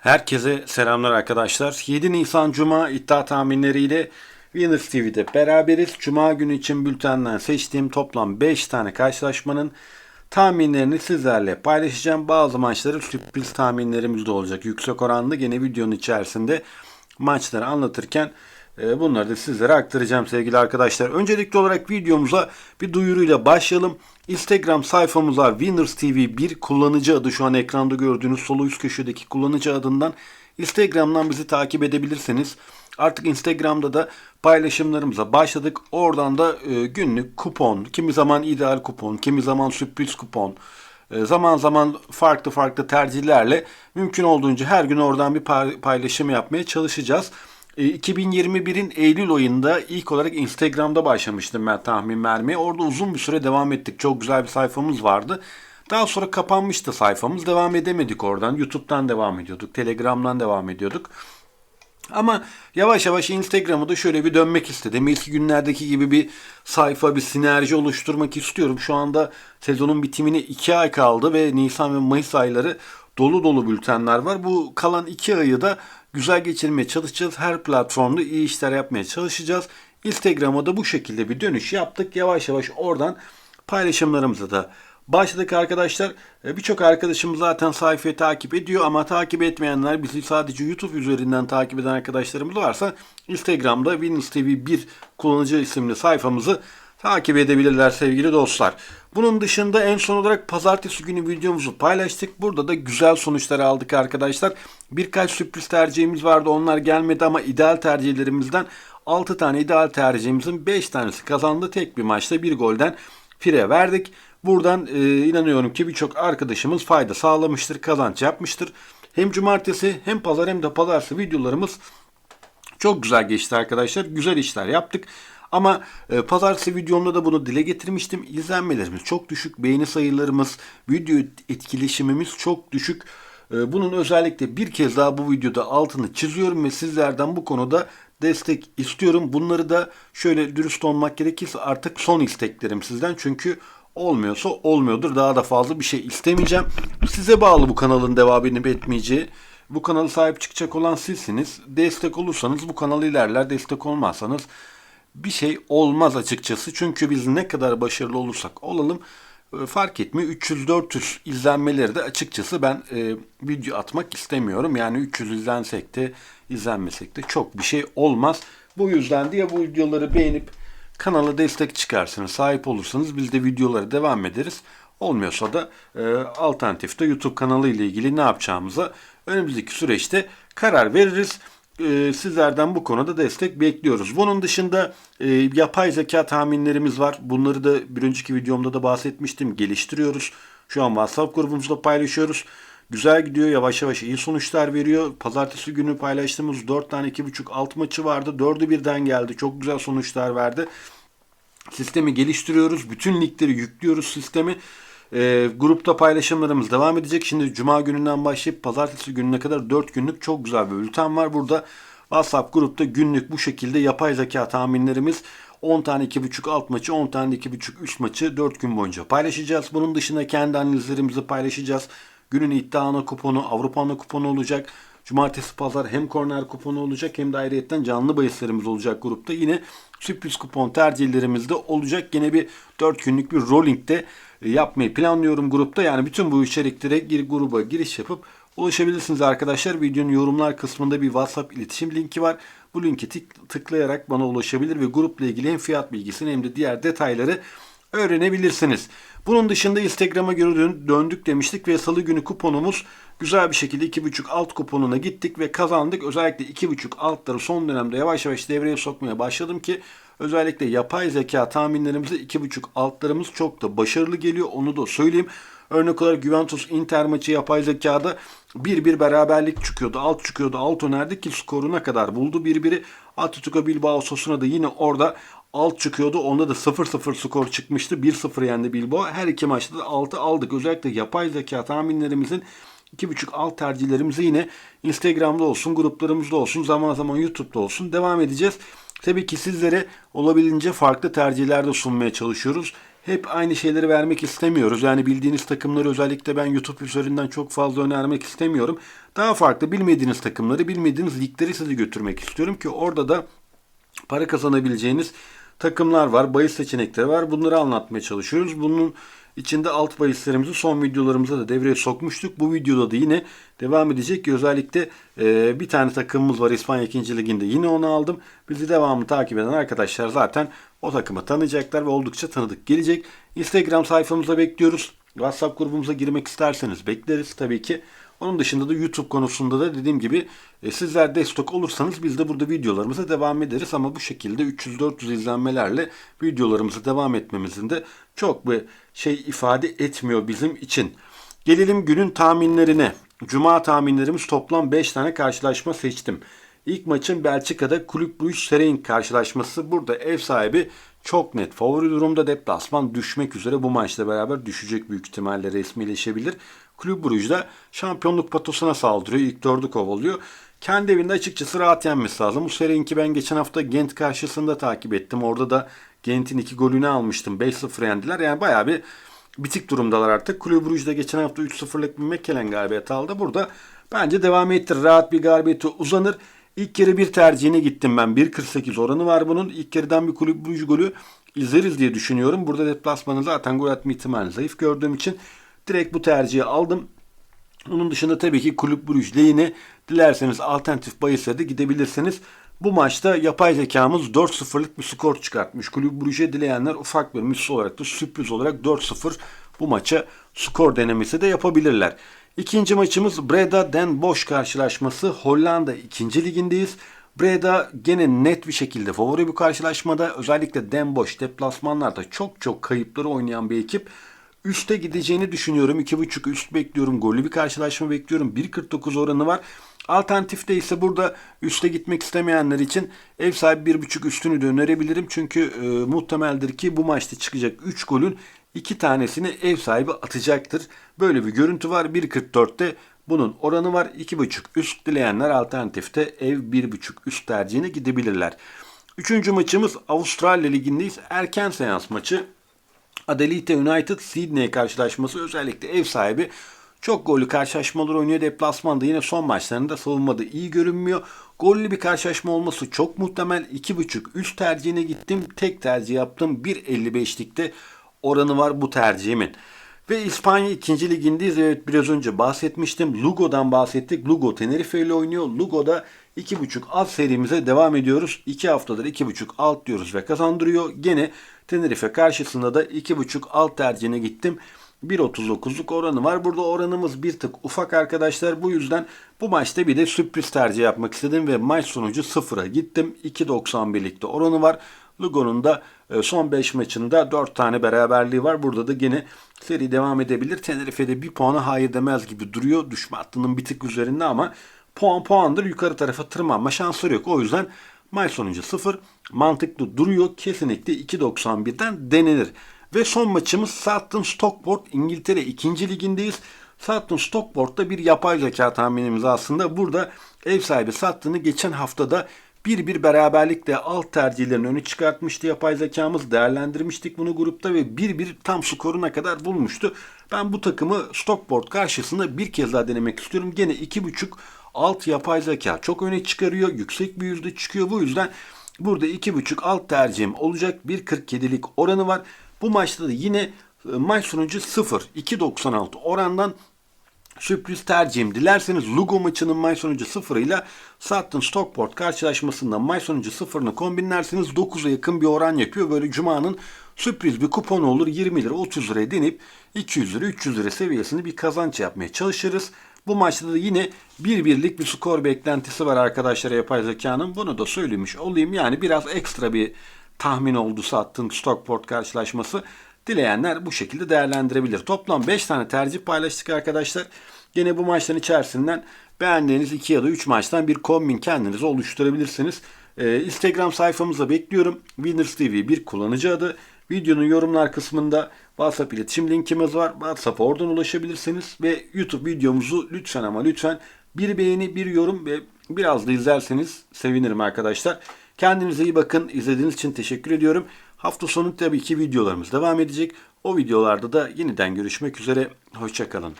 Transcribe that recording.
Herkese selamlar arkadaşlar. 7 Nisan Cuma iddia tahminleriyle Winners TV'de beraberiz. Cuma günü için bültenden seçtiğim toplam 5 tane karşılaşmanın tahminlerini sizlerle paylaşacağım. Bazı maçları sürpriz tahminlerimiz de olacak. Yüksek oranlı gene videonun içerisinde maçları anlatırken bunları da sizlere aktaracağım sevgili arkadaşlar. Öncelikli olarak videomuza bir duyuruyla başlayalım. Instagram sayfamıza Winners TV 1 kullanıcı adı şu an ekranda gördüğünüz sol üst köşedeki kullanıcı adından Instagram'dan bizi takip edebilirsiniz. Artık Instagram'da da paylaşımlarımıza başladık. Oradan da e, günlük kupon, kimi zaman ideal kupon, kimi zaman sürpriz kupon, e, zaman zaman farklı farklı tercihlerle mümkün olduğunca her gün oradan bir pay- paylaşım yapmaya çalışacağız. E, 2021'in Eylül ayında ilk olarak Instagram'da başlamıştım ben tahmin vermeye. Orada uzun bir süre devam ettik. Çok güzel bir sayfamız vardı. Daha sonra kapanmıştı sayfamız. Devam edemedik oradan. YouTube'dan devam ediyorduk. Telegram'dan devam ediyorduk. Ama yavaş yavaş Instagram'ı da şöyle bir dönmek istedim. İlk günlerdeki gibi bir sayfa, bir sinerji oluşturmak istiyorum. Şu anda sezonun bitimine 2 ay kaldı ve Nisan ve Mayıs ayları dolu dolu bültenler var. Bu kalan 2 ayı da güzel geçirmeye çalışacağız. Her platformda iyi işler yapmaya çalışacağız. Instagram'a da bu şekilde bir dönüş yaptık. Yavaş yavaş oradan paylaşımlarımıza da başladık arkadaşlar. E, Birçok arkadaşım zaten sayfayı takip ediyor ama takip etmeyenler bizi sadece YouTube üzerinden takip eden arkadaşlarımız varsa Instagram'da Winners TV 1 kullanıcı isimli sayfamızı takip edebilirler sevgili dostlar. Bunun dışında en son olarak pazartesi günü videomuzu paylaştık. Burada da güzel sonuçlar aldık arkadaşlar. Birkaç sürpriz tercihimiz vardı. Onlar gelmedi ama ideal tercihlerimizden 6 tane ideal tercihimizin 5 tanesi kazandı. Tek bir maçta bir golden fire verdik. Buradan e, inanıyorum ki birçok arkadaşımız fayda sağlamıştır, kazanç yapmıştır. Hem cumartesi hem pazar hem de pazartesi videolarımız çok güzel geçti arkadaşlar. Güzel işler yaptık. Ama e, pazartesi videomda da bunu dile getirmiştim. İzlenmelerimiz çok düşük. Beğeni sayılarımız, video etkileşimimiz çok düşük. E, bunun özellikle bir kez daha bu videoda altını çiziyorum ve sizlerden bu konuda destek istiyorum. Bunları da şöyle dürüst olmak gerekirse artık son isteklerim sizden. Çünkü olmuyorsa olmuyordur. Daha da fazla bir şey istemeyeceğim. Size bağlı bu kanalın devam edip etmeyeceği. Bu kanalı sahip çıkacak olan sizsiniz. Destek olursanız bu kanal ilerler. Destek olmazsanız bir şey olmaz açıkçası. Çünkü biz ne kadar başarılı olursak olalım e, fark etmiyor. 300-400 izlenmeleri de açıkçası ben e, video atmak istemiyorum. Yani 300 izlensek de izlenmesek de çok bir şey olmaz. Bu yüzden diye bu videoları beğenip kanala destek çıkarsınız, sahip olursanız biz de videolara devam ederiz. Olmuyorsa da e, alternatifte YouTube kanalı ile ilgili ne yapacağımıza önümüzdeki süreçte karar veririz. E, sizlerden bu konuda destek bekliyoruz. Bunun dışında e, yapay zeka tahminlerimiz var. Bunları da bir önceki videomda da bahsetmiştim. Geliştiriyoruz. Şu an WhatsApp grubumuzda paylaşıyoruz. Güzel gidiyor. Yavaş yavaş iyi sonuçlar veriyor. Pazartesi günü paylaştığımız 4 tane 2.5 alt maçı vardı. 4'ü birden geldi. Çok güzel sonuçlar verdi. Sistemi geliştiriyoruz. Bütün ligleri yüklüyoruz sistemi. Ee, grupta paylaşımlarımız devam edecek. Şimdi Cuma gününden başlayıp Pazartesi gününe kadar 4 günlük çok güzel bir bülten var. Burada WhatsApp grupta günlük bu şekilde yapay zeka tahminlerimiz 10 tane 2.5 alt maçı, 10 tane 2.5 üst maçı 4 gün boyunca paylaşacağız. Bunun dışında kendi analizlerimizi paylaşacağız. Günün iddia ana kuponu, Avrupa ana kuponu olacak. Cumartesi pazar hem korner kuponu olacak hem de ayrıyetten canlı bahislerimiz olacak grupta. Yine sürpriz kupon tercihlerimiz de olacak. Yine bir 4 günlük bir rollingde yapmayı planlıyorum grupta. Yani bütün bu içeriklere gir, gruba giriş yapıp ulaşabilirsiniz arkadaşlar. Videonun yorumlar kısmında bir WhatsApp iletişim linki var. Bu linki tık- tıklayarak bana ulaşabilir ve grupla ilgili hem fiyat bilgisini hem de diğer detayları öğrenebilirsiniz. Bunun dışında Instagram'a göre dön- döndük demiştik ve salı günü kuponumuz güzel bir şekilde 2.5 alt kuponuna gittik ve kazandık. Özellikle 2.5 altları son dönemde yavaş yavaş devreye sokmaya başladım ki özellikle yapay zeka tahminlerimizde 2.5 altlarımız çok da başarılı geliyor. Onu da söyleyeyim. Örnek olarak Juventus Inter maçı yapay zekada 1-1 beraberlik çıkıyordu. Alt çıkıyordu. Alt önerdi ki skoruna kadar buldu 1-1'i. Atletico Bilbao Sosuna da yine orada alt çıkıyordu. Onda da 0-0 skor çıkmıştı. 1-0 yendi Bilbao. Her iki maçta da 6 aldık. Özellikle yapay zeka tahminlerimizin 2.5 alt tercihlerimizi yine Instagram'da olsun, gruplarımızda olsun, zaman zaman YouTube'da olsun devam edeceğiz. Tabii ki sizlere olabildiğince farklı tercihler de sunmaya çalışıyoruz. hep aynı şeyleri vermek istemiyoruz. Yani bildiğiniz takımları özellikle ben YouTube üzerinden çok fazla önermek istemiyorum. Daha farklı bilmediğiniz takımları, bilmediğiniz ligleri size götürmek istiyorum ki orada da para kazanabileceğiniz takımlar var, bahis seçenekleri var. Bunları anlatmaya çalışıyoruz. Bunun içinde alt bahislerimizi son videolarımızda da devreye sokmuştuk. Bu videoda da yine devam edecek özellikle e, bir tane takımımız var İspanya 2. Liginde. Yine onu aldım. Bizi devamlı takip eden arkadaşlar zaten o takımı tanıyacaklar ve oldukça tanıdık gelecek. Instagram sayfamıza bekliyoruz. WhatsApp grubumuza girmek isterseniz bekleriz tabii ki. Onun dışında da YouTube konusunda da dediğim gibi e, sizler destek olursanız biz de burada videolarımıza devam ederiz. Ama bu şekilde 300-400 izlenmelerle videolarımıza devam etmemizin de çok bir şey ifade etmiyor bizim için. Gelelim günün tahminlerine. Cuma tahminlerimiz toplam 5 tane karşılaşma seçtim. İlk maçın Belçika'da Kulüp Brugge karşılaşması. Burada ev sahibi çok net favori durumda deplasman düşmek üzere bu maçla beraber düşecek büyük ihtimalle resmileşebilir. Kulüp Brugge'da şampiyonluk patosuna saldırıyor. İlk dördü kovalıyor. Kendi evinde açıkçası rahat yenmesi lazım. Bu Sereinki ben geçen hafta Gent karşısında takip ettim. Orada da Gent'in iki golünü almıştım. 5-0 yendiler. Yani bayağı bir bitik durumdalar artık. Kulüp Brugge'da geçen hafta 3-0'lık bir Mekkelen galibiyeti aldı. Burada bence devam ettir. Rahat bir galibiyeti uzanır. İlk kere bir tercihine gittim ben. 1.48 oranı var bunun. İlk kereden bir kulüp Brugge golü izleriz diye düşünüyorum. Burada deplasmanı zaten gol atma ihtimali zayıf gördüğüm için direkt bu tercihi aldım. Onun dışında tabii ki kulüp Brugge lehine dilerseniz alternatif bahise de gidebilirsiniz. Bu maçta yapay zekamız 4-0'lık bir skor çıkartmış. Kulüp Brugge'e dileyenler ufak bir müs olarak da sürpriz olarak 4-0 bu maça skor denemesi de yapabilirler. İkinci maçımız Breda Den Bosch karşılaşması. Hollanda 2. ligindeyiz. Breda gene net bir şekilde favori bu karşılaşmada. Özellikle Den Bosch deplasmanlarda çok çok kayıpları oynayan bir ekip. Üste gideceğini düşünüyorum. 2.5 üst bekliyorum. Gollü bir karşılaşma bekliyorum. 1.49 oranı var. Alternatifte ise burada üste gitmek istemeyenler için ev sahibi 1.5 üstünü de önerebilirim. Çünkü e, muhtemeldir ki bu maçta çıkacak 3 golün 2 tanesini ev sahibi atacaktır. Böyle bir görüntü var. 1.44'te bunun oranı var. 2.5 üst dileyenler alternatifte ev 1.5 üst tercihine gidebilirler. Üçüncü maçımız Avustralya Ligi'ndeyiz. Erken seans maçı. Adelaide United Sydney karşılaşması özellikle ev sahibi çok gollü karşılaşmalar oynuyor. Deplasmanda yine son maçlarında savunmada iyi görünmüyor. Gollü bir karşılaşma olması çok muhtemel. 2.5 üst tercihine gittim. Tek tercih yaptım. 1.55'likte oranı var bu tercihimin. Ve İspanya 2. ligindeyiz. Evet biraz önce bahsetmiştim. Lugo'dan bahsettik. Lugo Tenerife ile oynuyor. Lugo'da 2.5 alt serimize devam ediyoruz. 2 haftadır 2.5 alt diyoruz ve kazandırıyor. Gene Tenerife karşısında da 2.5 alt tercihine gittim. 1.39'luk oranı var. Burada oranımız bir tık ufak arkadaşlar. Bu yüzden bu maçta bir de sürpriz tercih yapmak istedim ve maç sonucu 0'a gittim. 2.91'likte oranı var. Lugo'nun da e, son 5 maçında 4 tane beraberliği var. Burada da yine seri devam edebilir. Tenerife'de bir puanı hayır demez gibi duruyor. Düşme hattının bir tık üzerinde ama puan puandır. Yukarı tarafa tırmanma şansları yok. O yüzden maç sonucu 0 mantıklı duruyor. Kesinlikle 2.91'den denenir. Ve son maçımız Sutton Stockport İngiltere 2. ligindeyiz. Sutton Stockport'ta bir yapay zeka tahminimiz aslında. Burada ev sahibi Sutton'ı geçen haftada bir bir beraberlikle alt tercihlerin önü çıkartmıştı yapay zekamız. Değerlendirmiştik bunu grupta ve bir bir tam skoruna kadar bulmuştu. Ben bu takımı Stockport karşısında bir kez daha denemek istiyorum. Gene 2.5 alt yapay zeka çok öne çıkarıyor. Yüksek bir yüzde çıkıyor. Bu yüzden burada 2.5 alt tercihim olacak. 1.47'lik oranı var. Bu maçta da yine e, maç sonucu 0. 2.96 orandan sürpriz tercihim. Dilerseniz Lugo maçının maç sonucu 0 ile Sutton Stockport karşılaşmasında maç sonucu 0'ını kombinlerseniz 9'a yakın bir oran yapıyor. Böyle Cuma'nın sürpriz bir kupon olur 20 lira 30 liraya denip 200 lira 300 lira seviyesinde bir kazanç yapmaya çalışırız. Bu maçta da yine bir birlik bir skor beklentisi var arkadaşlar yapay zekanın. Bunu da söylemiş olayım. Yani biraz ekstra bir tahmin oldu sattığın Stockport karşılaşması. Dileyenler bu şekilde değerlendirebilir. Toplam 5 tane tercih paylaştık arkadaşlar. Yine bu maçların içerisinden beğendiğiniz 2 ya da 3 maçtan bir kombin kendinize oluşturabilirsiniz. Ee, Instagram sayfamıza bekliyorum. Winners TV bir kullanıcı adı. Videonun yorumlar kısmında WhatsApp iletişim linkimiz var. WhatsApp'a oradan ulaşabilirsiniz. Ve YouTube videomuzu lütfen ama lütfen bir beğeni, bir yorum ve biraz da izlerseniz sevinirim arkadaşlar. Kendinize iyi bakın. İzlediğiniz için teşekkür ediyorum. Hafta sonu tabii ki videolarımız devam edecek. O videolarda da yeniden görüşmek üzere. Hoşçakalın.